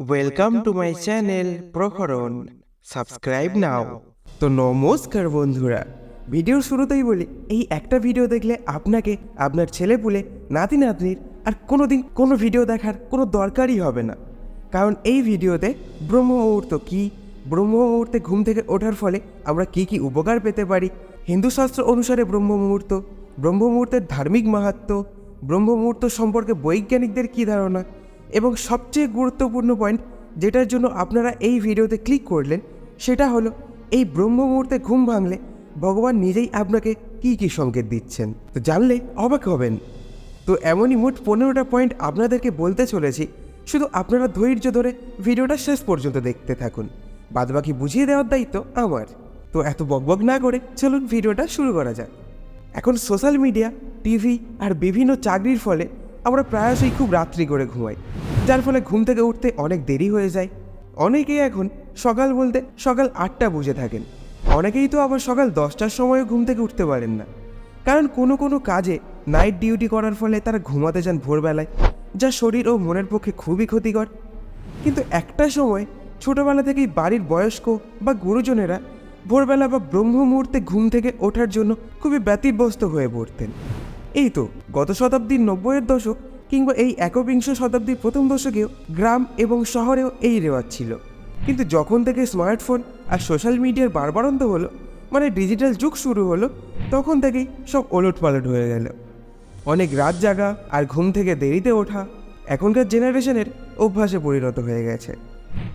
Welcome to my channel Praharan subscribe now তো নমস্কার বন্ধুরা। ভিডিওর শুরুতেই বলি, এই একটা ভিডিও দেখলে আপনাকে, আপনার ছেলে পুলে, নাতি নাতনির আর কোনোদিন কোনো ভিডিও দেখার কোনো দরকারই হবে না। কারণ এই ভিডিওতে ব্রহ্ম মুহূর্ত কী ব্রহ্ম মুহূর্তে ঘুম থেকে ওঠার ফলে আমরা কি কি উপকার পেতে পারি, হিন্দু শাস্ত্র অনুসারে ব্রহ্ম মুহূর্ত ব্রহ্ম মুহূর্তের ধার্মিক মাহাত্ম্য ব্রহ্ম মুহূর্ত সম্পর্কে বৈজ্ঞানিকদের কী ধারণা এবং সবচেয়ে গুরুত্বপূর্ণ পয়েন্ট যেটার জন্য আপনারা এই ভিডিওতে ক্লিক করলেন, সেটা হলো এই ব্রহ্ম মুহূর্তে ঘুম ভাঙলে ভগবান নিজেই আপনাকে কী কী সংকেত দিচ্ছেন। তো জানলে অবাক হবেন। তো এমনই মোট পনেরোটা পয়েন্ট আপনাদেরকে বলতে চলেছি, শুধু আপনারা ধৈর্য ধরে ভিডিওটা শেষ পর্যন্ত দেখতে থাকুন। বাদবাকি বুঝিয়ে দেওয়ার দায়িত্ব আমার। তো এত বকবক না করে চলুন ভিডিওটা শুরু করা যাক। এখন সোশ্যাল মিডিয়া টিভি আর বিভিন্ন চাকরির ফলে আমরা প্রায়শই খুব রাত্রি করে ঘুমাই, যার ফলে ঘুম থেকে উঠতে অনেক দেরি হয়ে যায়। অনেকেই এখন সকাল বলতে সকাল আটটা বুঝে থাকেন। অনেকেই তো আবার সকাল দশটার সময়ও ঘুম থেকে উঠতে পারেন না। কারণ কোনো কোনো কাজে নাইট ডিউটি করার ফলে তারা ঘুমাতে যান ভোরবেলায়, যা শরীর ও মনের পক্ষে খুবই ক্ষতিকর। কিন্তু একটা সময় ছোটবেলা থেকেই বাড়ির বয়স্ক বা গুরুজনেরা ভোরবেলা বা ব্রহ্ম মুহূর্তে ঘুম থেকে ওঠার জন্য খুবই ব্যতিব্যস্ত হয়ে পড়তেন। এই তো, গত শতাব্দীর নব্বইয়ের দশক কিংবা এই একবিংশ শতাব্দীর প্রথম দশকেও গ্রাম এবং শহরেও এই রেওয়াজ ছিল। কিন্তু যখন থেকে স্মার্টফোন আর সোশ্যাল মিডিয়ার বারবারন্ত হলো মানে ডিজিটাল যুগ শুরু হলো, তখন থেকেই সব ওলট পালট হয়ে গেল। অনেক রাত জাগা আর ঘুম থেকে দেরিতে ওঠা এখনকার জেনারেশনের অভ্যাসে পরিণত হয়ে গেছে।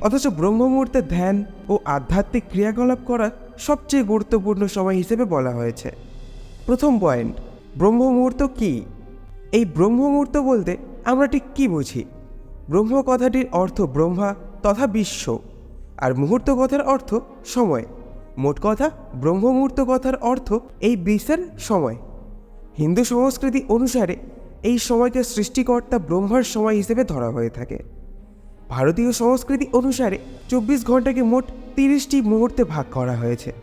অথচ ব্রহ্ম মুহূর্তে ধ্যান ও আধ্যাত্মিক ক্রিয়াকলাপ করার সবচেয়ে গুরুত্বপূর্ণ সময় হিসেবে বলা হয়েছে। প্রথম পয়েন্ট ব্রহ্ম মুহূর্ত কী? এই ব্রহ্ম মুহূর্ত বলতে আমরা ঠিক কী বুঝি? ব্রহ্ম কথাটির অর্থ ব্রহ্মা তথা বিশ্ব, আর মুহূর্ত কথার অর্থ সময়। মোট কথা ব্রহ্ম মুহূর্ত কথার অর্থ এই বিশ্বের সময়। হিন্দু সংস্কৃতি অনুসারে এই সময়কে সৃষ্টিকর্তা ব্রহ্মার সময় হিসেবে ধরা হয়ে থাকে। ভারতীয় সংস্কৃতি অনুসারে চব্বিশ ঘন্টাকে মোট তিরিশটি মুহূর্তে ভাগ করা হয়েছে।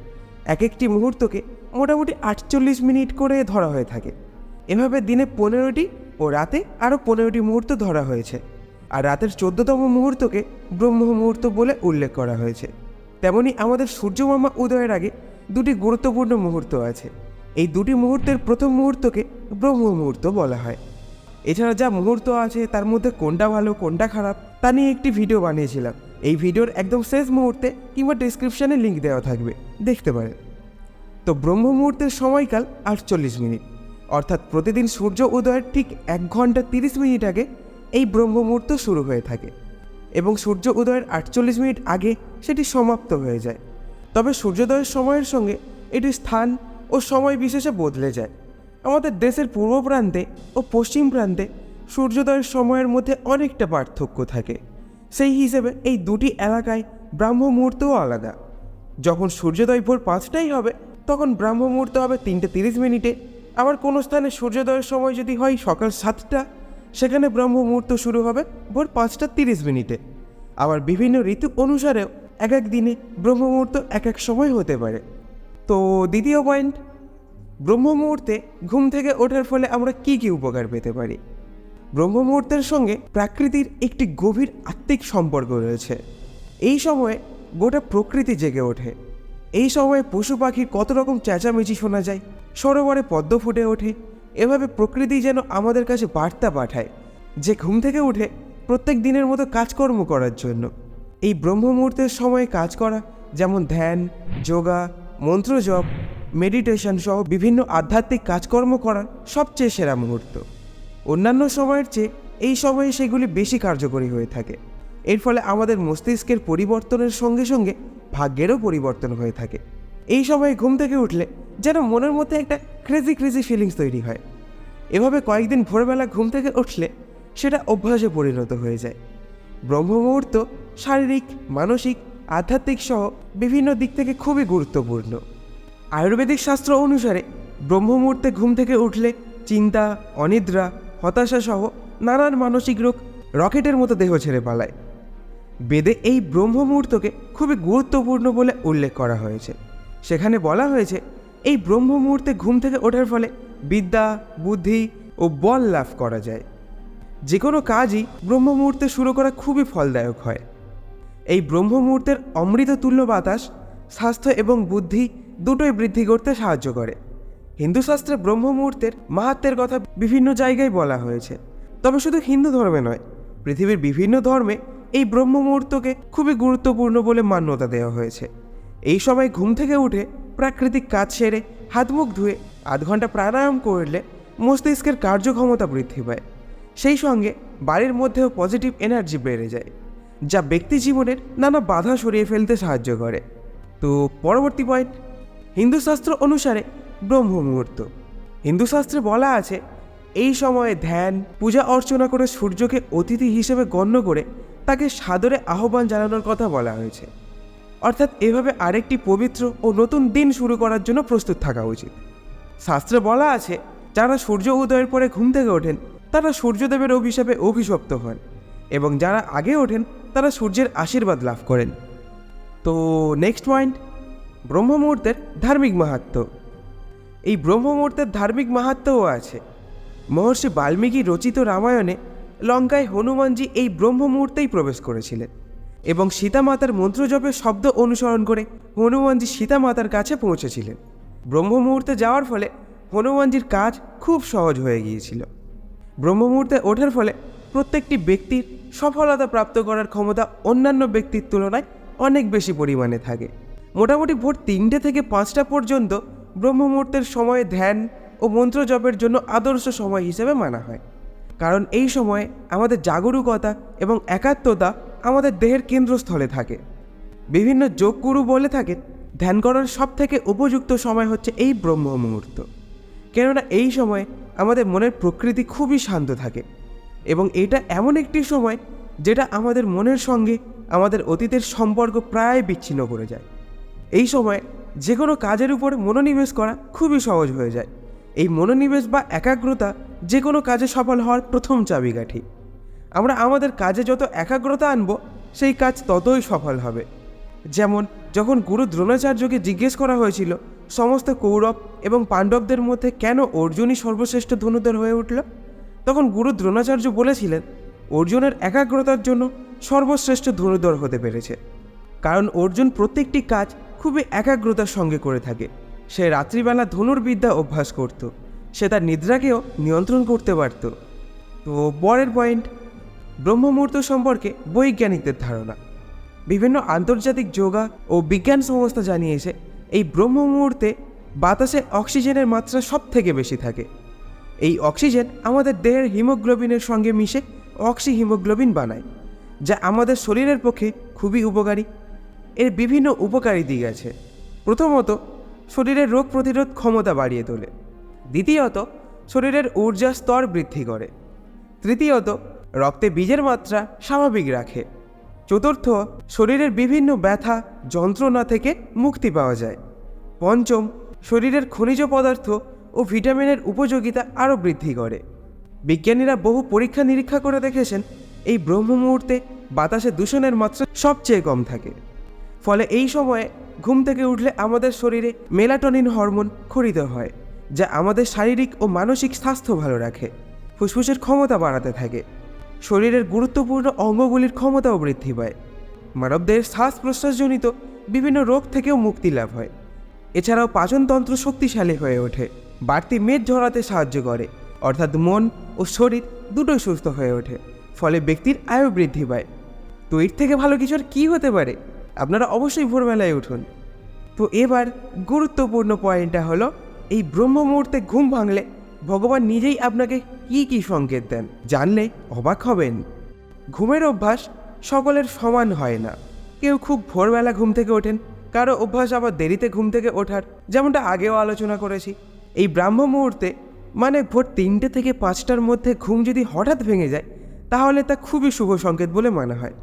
এক একটি মুহূর্তকে মোটামুটি আটচল্লিশ মিনিট করে ধরা হয়ে থাকে। এভাবে দিনে পনেরোটি ও রাতে আরও পনেরোটি মুহূর্ত ধরা হয়েছে। আর রাতের চোদ্দতম মুহূর্তকে ব্রহ্ম মুহূর্ত বলে উল্লেখ করা হয়েছে। তেমনি আমাদের সূর্যমামা উদয়ের আগে দুটি গুরুত্বপূর্ণ মুহূর্ত আছে। এই দুটি মুহূর্তের প্রথম মুহূর্তকে ব্রহ্ম মুহূর্ত বলা হয়। এছাড়া যা মুহূর্ত আছে তার মধ্যে কোনটা ভালো, কোনটা খারাপ, তা নিয়ে একটি ভিডিও বানিয়েছিলাম। এই ভিডিওর একদম শেষ মুহূর্তে কিংবা ডিসক্রিপশানে লিঙ্ক দেওয়া থাকবে। দেখতে পারেন। তো ব্রহ্ম মুহূর্তের সময়কাল আটচল্লিশ মিনিট। অর্থাৎ প্রতিদিন সূর্য উদয়ের ঠিক এক ঘণ্টা তিরিশ মিনিট আগে এই ব্রহ্ম মুহূর্ত শুরু হয়ে থাকে এবং সূর্য উদয়ের আটচল্লিশ মিনিট আগে সেটি সমাপ্ত হয়ে যায়। তবে সূর্যোদয়ের সময়ের সঙ্গে এটি স্থান ও সময় বিশেষে বদলে যায়। আমাদের দেশের পূর্ব প্রান্তে ও পশ্চিম প্রান্তে সূর্যোদয়ের সময়ের মধ্যে অনেকটা পার্থক্য থাকে। সেই হিসেবে এই দুটি এলাকায় ব্রাহ্ম মুহূর্তও আলাদা। যখন সূর্যোদয় ভোর পাঁচটাই হবে তখন ব্রাহ্ম মুহূর্ত হবে তিনটে তিরিশ মিনিটে। আবার কোনো স্থানে সূর্যোদয়ের সময় যদি হয় সকাল সাতটা, সেখানে ব্রহ্ম মুহূর্ত শুরু হবে ভোর পাঁচটা তিরিশ মিনিটে। আবার বিভিন্ন ঋতু অনুসারেও এক এক দিনে ব্রহ্ম মুহূর্ত এক এক সময় হতে পারে। তো দ্বিতীয় পয়েন্ট, ব্রহ্ম মুহূর্তে ঘুম থেকে ওঠার ফলে আমরা কি কি উপকার পেতে পারি? ব্রহ্ম মুহূর্তের সঙ্গে প্রাকৃতির একটি গভীর আত্মিক সম্পর্ক রয়েছে। এই সময়ে গোটা প্রকৃতি জেগে ওঠে। এই সময়ে পশু পাখির কত রকম চেঁচামেচি শোনা যায়। সরোবরে পদ্ম ফুটে ওঠে। এভাবে প্রকৃতি যেন আমাদের কাছে বার্তা পাঠায়। যে ঘুম থেকে উঠে প্রত্যেক দিনের মতো কাজকর্ম করার জন্য। এই ব্রহ্ম মুহূর্তের সময়ে কাজ করা, যেমন ধ্যান, যোগা, মন্ত্র জপ মেডিটেশন সহ বিভিন্ন আধ্যাত্মিক কাজকর্ম করার সবচেয়ে সেরা মুহূর্ত। অন্যান্য সময়ের চেয়ে এই সময়ে সেগুলি বেশি কার্যকরী হয়ে থাকে। এর ফলে আমাদের মস্তিষ্কের পরিবর্তনের সঙ্গে সঙ্গে ভাগ্যেরও পরিবর্তন হয়ে থাকে। এই সময়ে ঘুম থেকে উঠলে যেন মনের মধ্যে একটা ক্রেজি ক্রেজি ফিলিংস তৈরি হয়। এভাবে কয়েকদিন ভোরবেলা ঘুম থেকে উঠলে সেটা অভ্যাসে পরিণত হয়ে যায়। ব্রহ্ম মুহূর্ত শারীরিক, মানসিক, আধ্যাত্মিক সহ বিভিন্ন দিক থেকে খুবই গুরুত্বপূর্ণ। আয়ুর্বেদিক শাস্ত্র অনুসারে ব্রহ্ম মুহূর্তে ঘুম থেকে উঠলে চিন্তা, অনিদ্রা, হতাশা সহ নানান মানসিক রোগ রকেটের মতো দেহ ছেড়ে পালায়। বেদে এই ব্রহ্ম মুহূর্তকে খুবই গুরুত্বপূর্ণ বলে উল্লেখ করা হয়েছে। সেখানে বলা হয়েছে, এই ব্রহ্ম মুহূর্তে ঘুম থেকে ওঠার ফলে বিদ্যা, বুদ্ধি ও বল লাভ করা যায়। যে কোনো কাজই ব্রহ্ম মুহূর্তে শুরু করা খুবই ফলদায়ক হয়। এই ব্রহ্ম মুহূর্তের অমৃততুল্য বাতাস, স্বাস্থ্য এবং বুদ্ধি দুটোই বৃদ্ধি করতে সাহায্য করে। হিন্দু শাস্ত্রে ব্রহ্ম মুহূর্তের মাহাত্মের কথা বিভিন্ন জায়গায় বলা হয়েছে। তবে শুধু হিন্দু ধর্মে নয়, পৃথিবীর বিভিন্ন ধর্মে এই ব্রহ্ম মুহূর্তকে খুবই গুরুত্বপূর্ণ বলে মান্যতা দেওয়া হয়েছে। এই সময় ঘুম থেকে উঠে প্রাকৃতিক কাজ সেরে হাত মুখ ধুয়ে আধ ঘণ্টা প্রাণায়াম করলে মস্তিষ্কের কার্যক্ষমতা বৃদ্ধি পায়। সেই সঙ্গে বাড়ির মধ্যেও পজিটিভ এনার্জি বেড়ে যায়, যা ব্যক্তি জীবনের নানা বাধা সরিয়ে ফেলতে সাহায্য করে। তো পরবর্তী পয়েন্ট হিন্দু শাস্ত্র অনুসারে ব্রহ্ম মুহূর্ত হিন্দু শাস্ত্রে বলা আছে, এই সময়ে ধ্যান, পূজা অর্চনা করে সূর্যকে অতিথি হিসেবে গণ্য করে তাকে সাদরে আহ্বান জানানোর কথা বলা হয়েছে। অর্থাৎ এভাবে আরেকটি পবিত্র ও নতুন দিন শুরু করার জন্য প্রস্তুত থাকা উচিত। শাস্ত্রে বলা আছে, যারা সূর্য উদয়ের পরে ঘুম থেকে ওঠেন, তারা সূর্যদেবের অভিশাপে অভিশপ্ত হন এবং যারা আগে ওঠেন, তারা সূর্যের আশীর্বাদ লাভ করেন। তো নেক্সট পয়েন্ট ব্রহ্ম মুহূর্তের ধার্মিক মাহাত্ম্য এই ব্রহ্ম মুহূর্তের ধার্মিক মাহাত্ম্যও আছে। মহর্ষি বাল্মীকি রচিত রামায়ণে লঙ্কায় হনুমানজি এই ব্রহ্ম মুহূর্তেই প্রবেশ করেছিলেন এবং সীতামাতার মন্ত্রজপের শব্দ অনুসরণ করে হনুমানজি সীতামাতার কাছে পৌঁছেছিলেন। ব্রহ্ম মুহূর্তে যাওয়ার ফলে হনুমানজির কাজ খুব সহজ হয়ে গিয়েছিল। ব্রহ্ম মুহূর্তে ওঠার ফলে প্রত্যেকটি ব্যক্তির সফলতা প্রাপ্ত করার ক্ষমতা অন্যান্য ব্যক্তির তুলনায় অনেক বেশি পরিমাণে থাকে। মোটামুটি ভোর তিনটে থেকে পাঁচটা পর্যন্ত ব্রহ্ম মুহূর্তের সময়ে ধ্যান ও মন্ত্র জপের জন্য আদর্শ সময় হিসেবে মানা হয়। কারণ এই সময়ে আমাদের জাগরুকতা এবং একাত্মতা আমাদের দেহের কেন্দ্রস্থলে থাকে। বিভিন্ন যোগগুরু বলে থাকেন, ধ্যান করার সব থেকে উপযুক্ত সময় হচ্ছে এই ব্রহ্ম মুহূর্ত। কেননা এই সময়ে আমাদের মনের প্রকৃতি খুবই শান্ত থাকে এবং এটা এমন একটি সময় যেটা আমাদের মনের সঙ্গে আমাদের অতীতের সম্পর্ক প্রায় বিচ্ছিন্ন করে যায়। এই সময় যে কোনো কাজের উপর মনোনিবেশ করা খুবই সহজ হয়ে যায়। এই মনোনিবেশ বা একাগ্রতা যে কোনো কাজে সফল হওয়ার প্রথম চাবিকাঠি। আমরা আমাদের কাজে যত একাগ্রতা আনব, সেই কাজ ততই সফল হবে। যেমন, যখন গুরু দ্রোণাচার্যকে জিজ্ঞেস করা হয়েছিল, সমস্ত কৌরব এবং পাণ্ডবদের মধ্যে কেন অর্জুনই সর্বশ্রেষ্ঠ ধনুধর হয়ে উঠল, তখন গুরু দ্রোণাচার্য বলেছিলেন, অর্জুনের একাগ্রতার জন্য সর্বশ্রেষ্ঠ ধনুধর হতে পেরেছে। কারণ অর্জুন প্রত্যেকটি কাজ খুবই একাগ্রতার সঙ্গে করে থাকে। সে রাত্রিবেলা ধনুর্বিদ্যা অভ্যাস করত। সে তার নিদ্রাকেও নিয়ন্ত্রণ করতে পারত। তো পরের পয়েন্ট ব্রহ্ম মুহূর্ত সম্পর্কে বৈজ্ঞানিকদের ধারণা। বিভিন্ন আন্তর্জাতিক যোগা ও বিজ্ঞান সংস্থা জানিয়েছে, এই ব্রহ্ম মুহূর্তে বাতাসে অক্সিজেনের মাত্রা সব থেকে বেশি থাকে। এই অক্সিজেন আমাদের দেহের হিমোগ্লোবিনের সঙ্গে মিশে অক্সি হিমোগ্লোবিন বানায়, যা আমাদের শরীরের পক্ষে খুবই উপকারী। এর বিভিন্ন উপকারী দিক আছে। প্রথমত, শরীরের রোগ প্রতিরোধ ক্ষমতা বাড়িয়ে তোলে। দ্বিতীয়ত, শরীরের ঊর্জা স্তর বৃদ্ধি করে। তৃতীয়ত, রক্তে বীজের মাত্রা স্বাভাবিক রাখে। চতুর্থ, শরীরের বিভিন্ন ব্যথা, যন্ত্রণা থেকে মুক্তি পাওয়া যায়। পঞ্চম, শরীরের খনিজ পদার্থ ও ভিটামিনের উপযোগিতা আরও বৃদ্ধি করে। বিজ্ঞানীরা বহু পরীক্ষা নিরীক্ষা করে দেখেছেন, এই ব্রহ্ম মুহূর্তে বাতাসে দূষণের মাত্রা সবচেয়ে কম থাকে। ফলে এই সময়ে ঘুম থেকে উঠলে আমাদের শরীরে মেলাটনিন হরমোন খরিত হয়। যা আমাদের শারীরিক ও মানসিক স্বাস্থ্য ভালো রাখে, ফুসফুসের ক্ষমতা বাড়াতে থাকে, শরীরের গুরুত্বপূর্ণ অঙ্গগুলির ক্ষমতাও বৃদ্ধি পায়। মানবদের শ্বাস প্রশ্বাসজনিত বিভিন্ন রোগ থেকেও মুক্তি লাভ হয়। এছাড়াও পাচনতন্ত্র শক্তিশালী হয়ে ওঠে, বাড়তি মেদ ঝরাতে সাহায্য করে, অর্থাৎ মন ও শরীর দুটোই সুস্থ হয়ে ওঠে, ফলে ব্যক্তির আয়ু বৃদ্ধি পায়। তো এর থেকে ভালো কিছু আর কী হতে পারে? আপনারা অবশ্যই ভোরবেলায় উঠুন। তো এবার গুরুত্বপূর্ণ পয়েন্টটা হলো এই ব্রহ্ম মুহূর্তে ঘুম ভাঙলে ভগবান নিজেই আপনাকে কি কি সংকেত দেন জানলে অবাক হবেন। ঘুমের অভ্যাস সকলের সমান হয় না। কেউ খুব ভোরবেলা ঘুম থেকে ওঠেন, কারও অভ্যাস আবার দেরিতে ঘুম থেকে ওঠার, যেমনটা আগেও আলোচনা করেছি। এই ব্রাহ্ম মুহূর্তে মানে ভোর তিনটে থেকে পাঁচটার মধ্যে ঘুম যদি হঠাৎ ভেঙে যায়, তাহলে তা খুবই শুভ সংকেত বলে মনে হয়।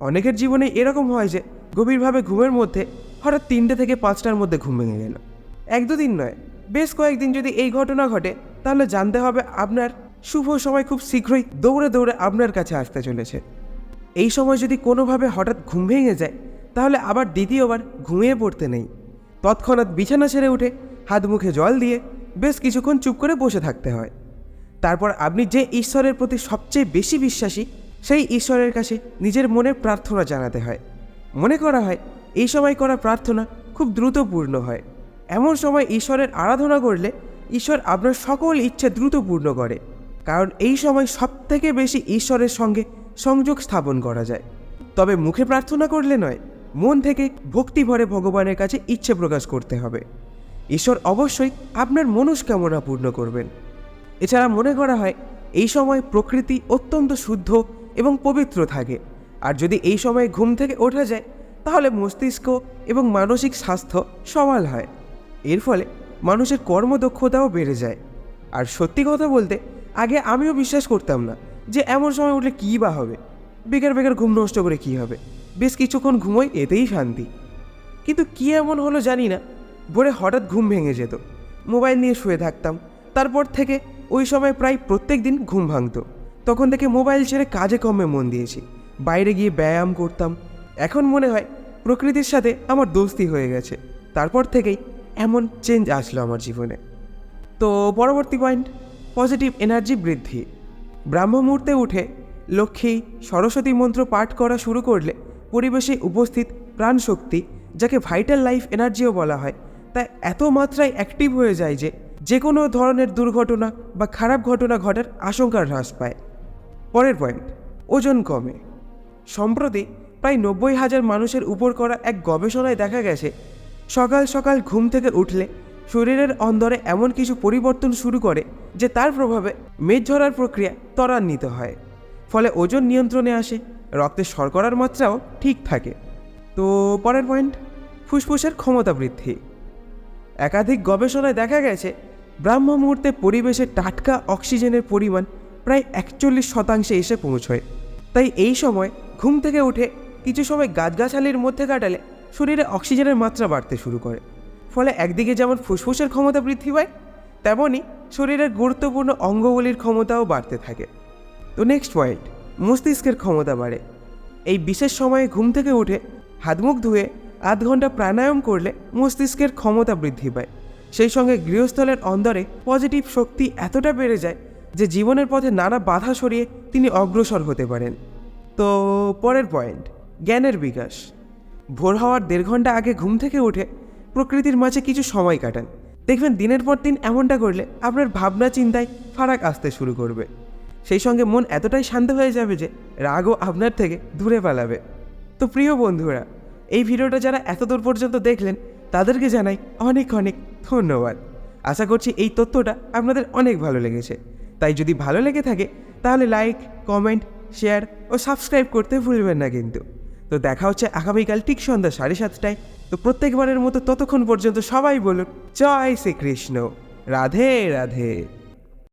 অনেকের জীবনে এরকম হয় যে গভীরভাবে ঘুমের মধ্যে হঠাৎ তিনটে থেকে পাঁচটার মধ্যে ঘুম ভেঙে গেল। এক দুদিন নয় বেশ কয়েকদিন যদি এই ঘটনা ঘটে, তাহলে জানতে হবে আপনার শুভ সময় খুব শীঘ্রই দৌড়ে দৌড়ে আপনার কাছে আসতে চলেছে। এই সময় যদি কোনোভাবে হঠাৎ ঘুম ভেঙে যায়, তাহলে আবার দ্বিতীয়বার ঘুমিয়ে পড়তে নেই। তৎক্ষণাৎ বিছানা ছেড়ে উঠে হাত মুখে জল দিয়ে বেশ কিছুক্ষণ চুপ করে বসে থাকতে হয়। তারপর আপনি যে ঈশ্বরের প্রতি সবচেয়ে বেশি বিশ্বাসী, সেই ঈশ্বরের কাছে নিজের মনের প্রার্থনা জানাতে হয়। মনে করা হয়, এই সময় করা প্রার্থনা খুব দ্রুত পূর্ণ হয়। এমন সময় ঈশ্বরের আরাধনা করলে ঈশ্বর আপনার সকল ইচ্ছা দ্রুত পূর্ণ করে, কারণ এই সময় সবথেকে বেশি ঈশ্বরের সঙ্গে সংযোগ স্থাপন করা যায়। তবে মুখে প্রার্থনা করলে নয়, মন থেকে ভক্তি ভরে ভগবানের কাছে ইচ্ছে প্রকাশ করতে হবে। ঈশ্বর অবশ্যই আপনার মনস্কামনা পূর্ণ করবেন। এছাড়া মনে করা হয়, এই সময় প্রকৃতি অত্যন্ত শুদ্ধ এবং পবিত্র থাকে। আর যদি এই সময় ঘুম থেকে ওঠা যায়, তাহলে মস্তিষ্ক এবং মানসিক স্বাস্থ্য সমাল হয়। এর ফলে মানুষের কর্মদক্ষতাও বেড়ে যায়। আর সত্যি কথা বলতে, আগে আমিও বিশ্বাস করতাম না যে এমন সময় উঠলে কী বা হবে। বেকার বেকার ঘুম নষ্ট করে কী হবে। বেশ কিছুক্ষণ ঘুমোই, এতেই শান্তি। কিন্তু কী এমন হলো জানি না। ভোরে হঠাৎ ঘুম ভেঙে যেত। মোবাইল নিয়ে শুয়ে থাকতাম। তারপর থেকে ওই সময় প্রায় প্রত্যেক দিন ঘুম ভাঙতো। তখন থেকে মোবাইল ছেড়ে কাজে কমে মন দিয়েছি। বাইরে গিয়ে ব্যায়াম করতাম। এখন মনে হয় প্রকৃতির সাথে আমার দোস্তি হয়ে গেছে। তারপর থেকেই এমন চেঞ্জ আসলো আমার জীবনে। তো পরবর্তী পয়েন্ট পজিটিভ এনার্জি বৃদ্ধি। ব্রাহ্ম মুহূর্তে উঠে লক্ষ্মী সরস্বতী মন্ত্র পাঠ করা শুরু করলে পরিবেশে উপস্থিত প্রাণশক্তি, যাকে ভাইটাল লাইফ এনার্জিও বলা হয়, তা এত মাত্রায় অ্যাক্টিভ হয়ে যায় যে যে কোনো ধরনের দুর্ঘটনা বা খারাপ ঘটনা ঘটার আশঙ্কা হ্রাস পায়। পরের পয়েন্ট ওজন কমে। সম্প্রতি প্রায় নব্বই হাজার মানুষের উপর করা এক গবেষণায় দেখা গেছে সকাল সকাল ঘুম থেকে উঠলে শরীরের অন্দরে এমন কিছু পরিবর্তন শুরু করে যে তার প্রভাবে মেদ ঝরার প্রক্রিয়া ত্বরান্বিত হয়। ফলে ওজন নিয়ন্ত্রণে আসে রক্তের শর্করার মাত্রাও ঠিক থাকে। তো পরের পয়েন্ট, ফুসফুসের ক্ষমতা বৃদ্ধি। একাধিক গবেষণায় দেখা গেছে, ব্রাহ্ম মুহূর্তে পরিবেশে টাটকা অক্সিজেনের পরিমাণ প্রায় একচল্লিশ শতাংশে এসে পৌঁছয়। তাই এই সময় ঘুম থেকে উঠে কিছু সময় গাছগাছালির মধ্যে কাটালে শরীরে অক্সিজেনের মাত্রা বাড়তে শুরু করে। ফলে একদিকে যেমন ফুসফুসের ক্ষমতা বৃদ্ধি পায় তেমনই শরীরের গুরুত্বপূর্ণ অঙ্গগুলির ক্ষমতাও বাড়তে থাকে। তো নেক্সট পয়েন্ট মস্তিষ্কের ক্ষমতা বাড়ে। এই বিশেষ সময়ে ঘুম থেকে উঠে হাত মুখ ধুয়ে আধ ঘণ্টা প্রাণায়াম করলে মস্তিষ্কের ক্ষমতা বৃদ্ধি পায়। সেই সঙ্গে গৃহস্থলের অন্দরে পজিটিভ শক্তি এতটা বেড়ে যায় যে জীবনের পথে নানা বাধা সরিয়ে তিনি অগ্রসর হতে পারেন। তো পরের পয়েন্ট জ্ঞানের বিকাশ। ভোর হওয়ার দেড় ঘণ্টা আগে ঘুম থেকে উঠে প্রকৃতির মাঝে কিছু সময় কাটান। দেখবেন দিনের পর দিন এমনটা করলে আপনার ভাবনা চিন্তায় ফারাক আসতে শুরু করবে। সেই সঙ্গে মন এতটাই শান্ত হয়ে যাবে যে রাগও আপনার থেকে দূরে পালাবে। তো প্রিয় বন্ধুরা, এই ভিডিওটা যারা এত দূর পর্যন্ত দেখলেন, তাদেরকে জানাই অনেক অনেক ধন্যবাদ। আশা করছি এই তথ্যটা আপনাদের অনেক ভালো লেগেছে। তাই যদি ভালো লেগে থাকে, তাহলে লাইক কমেন্ট শেয়ার ও সাবস্ক্রাইব করতে ভুলবেন না কিন্তু। তো দেখা হচ্ছে আগামীকাল ঠিক সন্ধ্যা সাড়ে সাতটায়। তো প্রত্যেকবারের মতো ততক্ষণ পর্যন্ত সবাই বলুন, জয় শ্রীকৃষ্ণ। রাধে রাধে।